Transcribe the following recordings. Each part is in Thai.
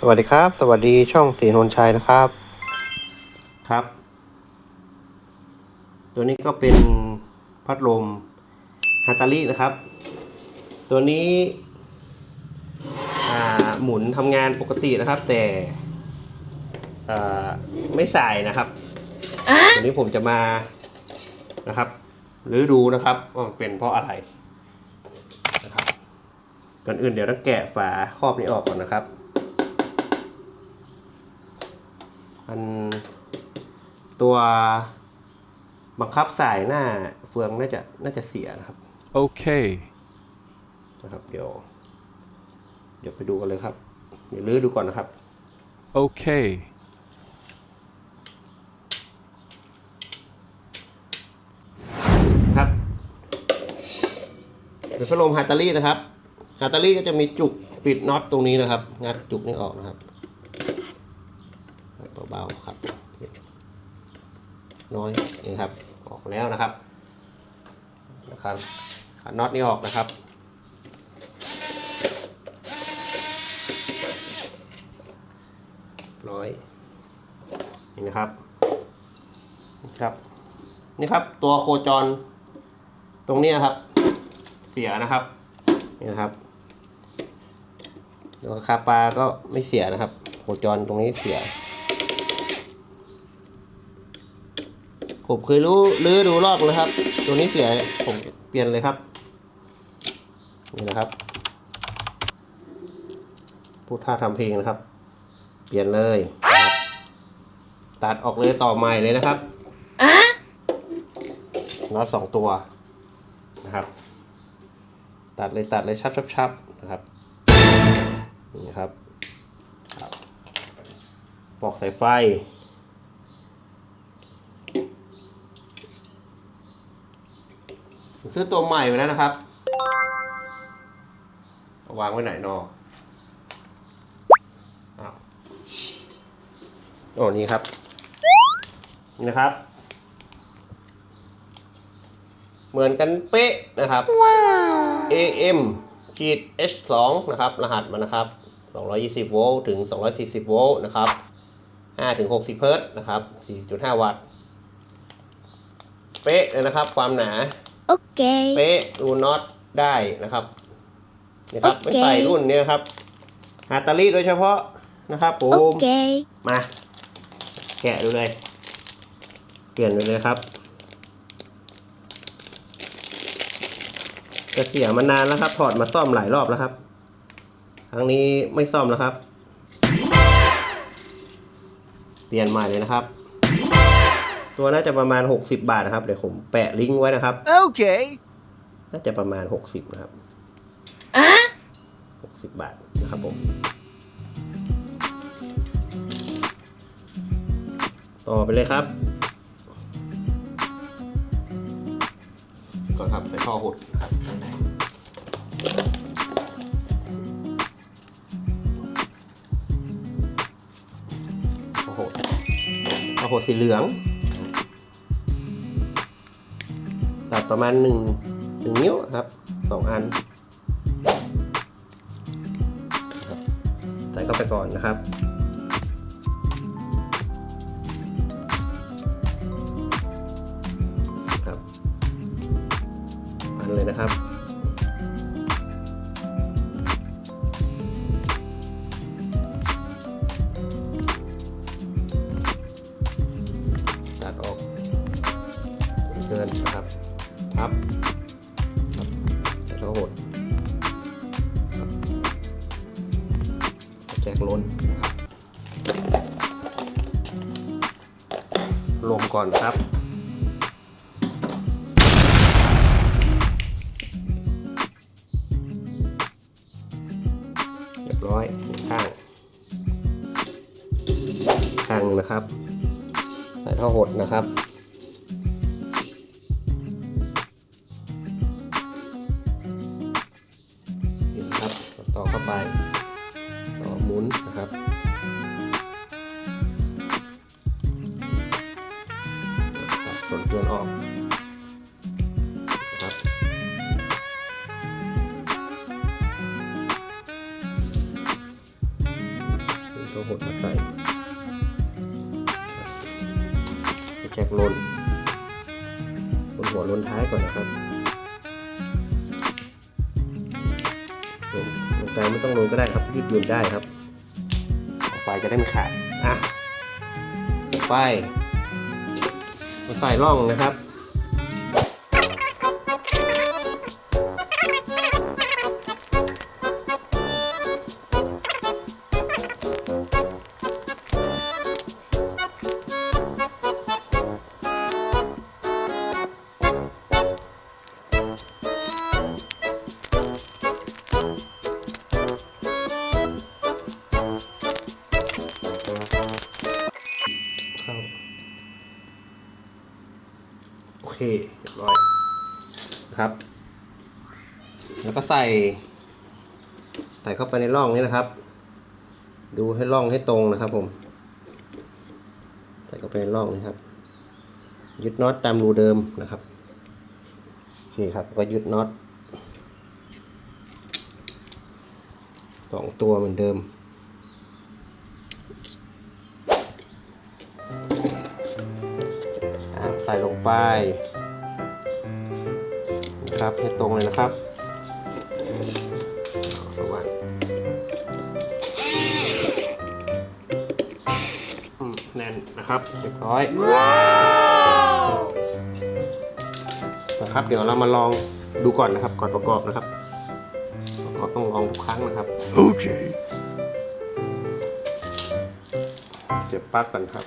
สวัสดีครับ สวัสดีช่องสีนนชัยนะครับ ครับ ตัวนี้ก็เป็นพัดลมฮาตารินะครับ ตัวนี้อ่าหมุนทำงานปกตินะครับ แต่อ่าไม่สายนะครับตัวนี้ผมจะมานะครับหรือดูนะครับว่ามันเป็นเพราะอะไรนะครับก่อนอื่นเดี๋ยวต้องแกะฝาครอบนี้ออกก่อนนะครับ มันตัวบังคับสายหน้าเฟืองน่าจะน่าจะเสียนะครับ Okay. นะครับเดี๋ยวเดี๋ยวไปดูกันเลยครับ เดี๋ยวลื้อดูก่อนนะครับ Okay. ครับเป็นพัดลมฮาตารี่นะครับฮาตารี่ก็จะมีจุกปิดน็อตตรงนี้นะครับ งัดจุกนี้ออกนะครับ เบาๆครับน้อยนี่ครับออกแล้วนะครับนะครับขันน็อตนี้ออกนะครับร้อยนี่นะครับนะครับ นี่ครับตัวโคจร ตรงนี้นะครับ เสียนะครับนี่นะครับตัวคาปาก็ไม่เสียนะครับ โคจรตรงนี้เสีย ผมเคยรู้รื้อดูรอบนะครับ ตัวนี้เสียผมเปลี่ยนเลยครับนี่นะครับพูดท่าทำเพลงนะครับ เปลี่ยนเลยนะครับตัดออกเลยต่อใหม่เลยนะครับน็อตสองตัวนะครับ ตัดเลยตัดเลยชับชับชับนะครับนี่ครับครับปลอกสายไฟ ซื้อตัวใหม่มาแล้วนะครับเอาวางไว้ไหนนออ้าวโอ้นี่ครับ นี่นะครับ เหมือนกันเป๊ะนะครับ AM ขีด H2 นะครับ รหัสมันนะครับ 220 โวลต์ถึง 240 โวลต์นะครับ5ถึง60 เฮิรตซ์นะครับ 4.5 วัตต์ เป๊ะเลยนะครับ ความหนา Okay. เป๊ะรูน็อตได้นะครับนี่ครับโอไม่เค ใส่รุ่นเนี้ยครับ ฮาตาลีโดยเฉพาะนะครับผม Okay. มา แกะดูเลย เปลี่ยนไปเลยครับ จะเสียมานานแล้วครับ ถอดมาซ่อมหลายรอบแล้วครับ ครั้งนี้ไม่ซ่อมแล้วครับ เปลี่ยนใหม่เลยนะครับ ตัวน่าจะประมาณ 60 บาทนะครับ เดี๋ยวผมแปะลิงก์ไว้นะครับ Okay. น่าจะประมาณ 60 นะครับ60 บาทนะครับผม ต่อไปเลยครับก่อนครับใส่ท่อหดครับท่อหดท่อหดสีเหลือง ประมาณหนึ่งหนึ่งนิ้วครับสองอันใส่เข้าไปก่อนนะครับครับอันเลยนะครับ ทับครับใส่ทั้งหดแจกล้นลมก่อนครับเรียบร้อยข้างข้างนะครับ ใส่ท่อหดนะครับ วนเกินออกครับตัวหดมาใส่แจกลนบนหัวลนท้ายก่อนนะครับลงลงกลางไม่ต้องลงก็ได้ครับยืดหยุ่นได้ครับไฟจะได้ไม่ขาดอะไป ใส่ร่องนะครับ โอเคเรียบร้อยนะครับ แล้วก็ใส่ใส่เข้าไปในร่องนี้นะครับ ดูให้ร่องให้ตรงนะครับผม ใส่เข้าไปในร่องนี้ครับ ยึดน็อตตามรูเดิมนะครับโอเคครับก็ยึดน็อตสองตัวเหมือนเดิม ไปนะครับให้ตรงเลยนะครับเอาไว้อืมแน่นนะครับเรียบร้อยนะครับ เดี๋ยวเรามาลองดูก่อนนะครับ ก่อนประกอบนะครับ ประกอบต้องลองทุกครั้งนะครับ Okay. เสียบปลั๊กก่อนครับ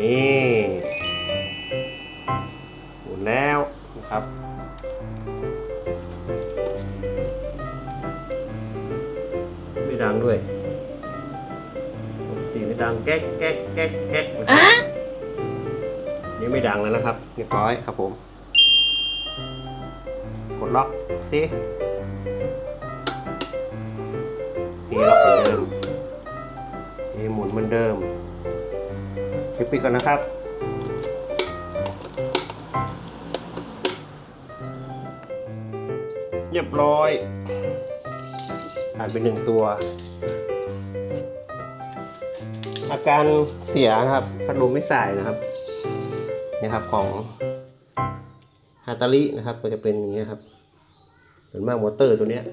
นี่หมุนแล้วนะครับ ไม่ดังด้วยปกติไม่ดังแก๊กแก๊กแก๊กแก๊กนะครับนี่ไม่ดังแล้วนะครับเรียบร้อยครับผม กดล็อกสินี่ล็อกเหมือนเดิมนี่หมุนเหมือนเดิมค ลิปปิดก่อนนะครับ เรียบร้อยผ่านไปหนึ่งตัว อาการเสียนะครับพัดลมไม่สายนะครับนี่ครับของฮาตารินะครับก็จะเป็นอย่างนี้ครับส่วนมากมอเตอร์ตัวเนี้ย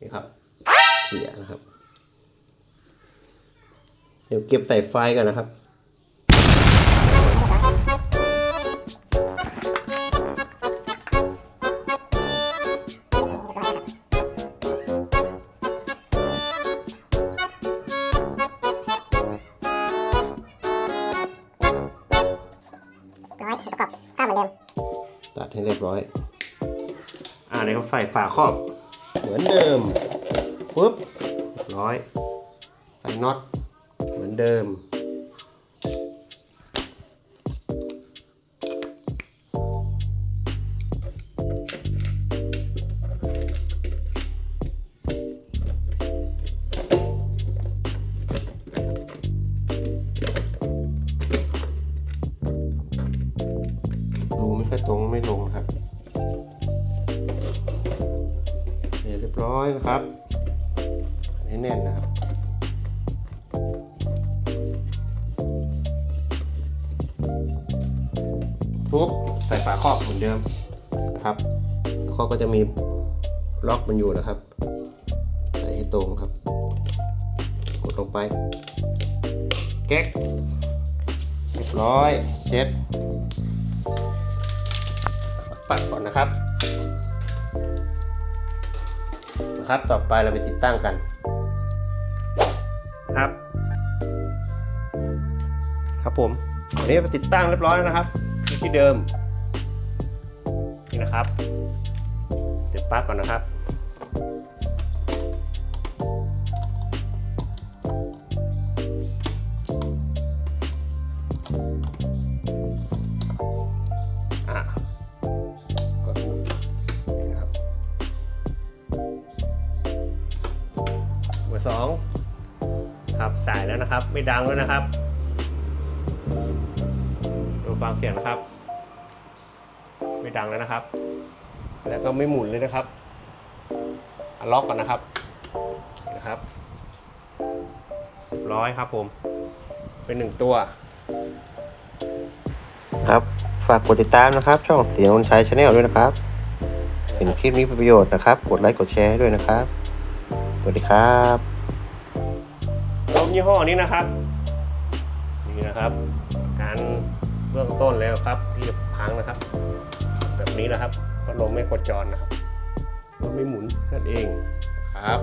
นี่ครับ เสียนะครับ เดี๋ยวเก็บใส่ไฟกันนะครับ ใส่ฝาครอบ เหมือนเดิมปุ๊บเรียบร้อย ใส่น็อตเหมือนเดิม รูไม่ค่อยตรงไม่ลงครับ เรียบร้อยนะครับให้แน่นนะครับปุ๊บใส่ฝาครอบเหมือนเดิมนะครับครอบก็จะมีล็อกมันอยู่นะครับใส่ให้ตรงครับ กดลงไป แก๊กเรียบร้อยเช็ดปัดก่อนนะครับ นะครับ ต่อไปเราไปติดตั้งกันครับ ครับผมอันนี้ไปติดตั้งเรียบร้อยแล้วนะครับอยู่ที่เดิมนี่นะครับติดปลั๊กก่อนนะครับ 2รับสายแล้วนะครับ ไม่ดังแล้วนะครับดูฟังเสียงนะครับ ไม่ดังแล้วนะครับ แล้วก็ไม่หมุนเลยนะครับล็อกก่อนนะครับนะครับร้อยครับผม เป็นหนึ่งตัว ครับฝากกดติดตามนะครับ ช่องเสียงคนใช้ชาแนลด้วยนะครับ เห็นคลิปนี้เป็นประโยชน์นะครับ กดไลค์กดแชร์ด้วยนะครับ สวัสดีครับ ยี่ห้อนี้นะครับ นี่นะครับ การเบื้องต้นแล้วครับที่พังนะครับ แบบนี้นะครับพัดลมไม่โคจรนะครับรถไม่หมุนนั่นเองนะครับ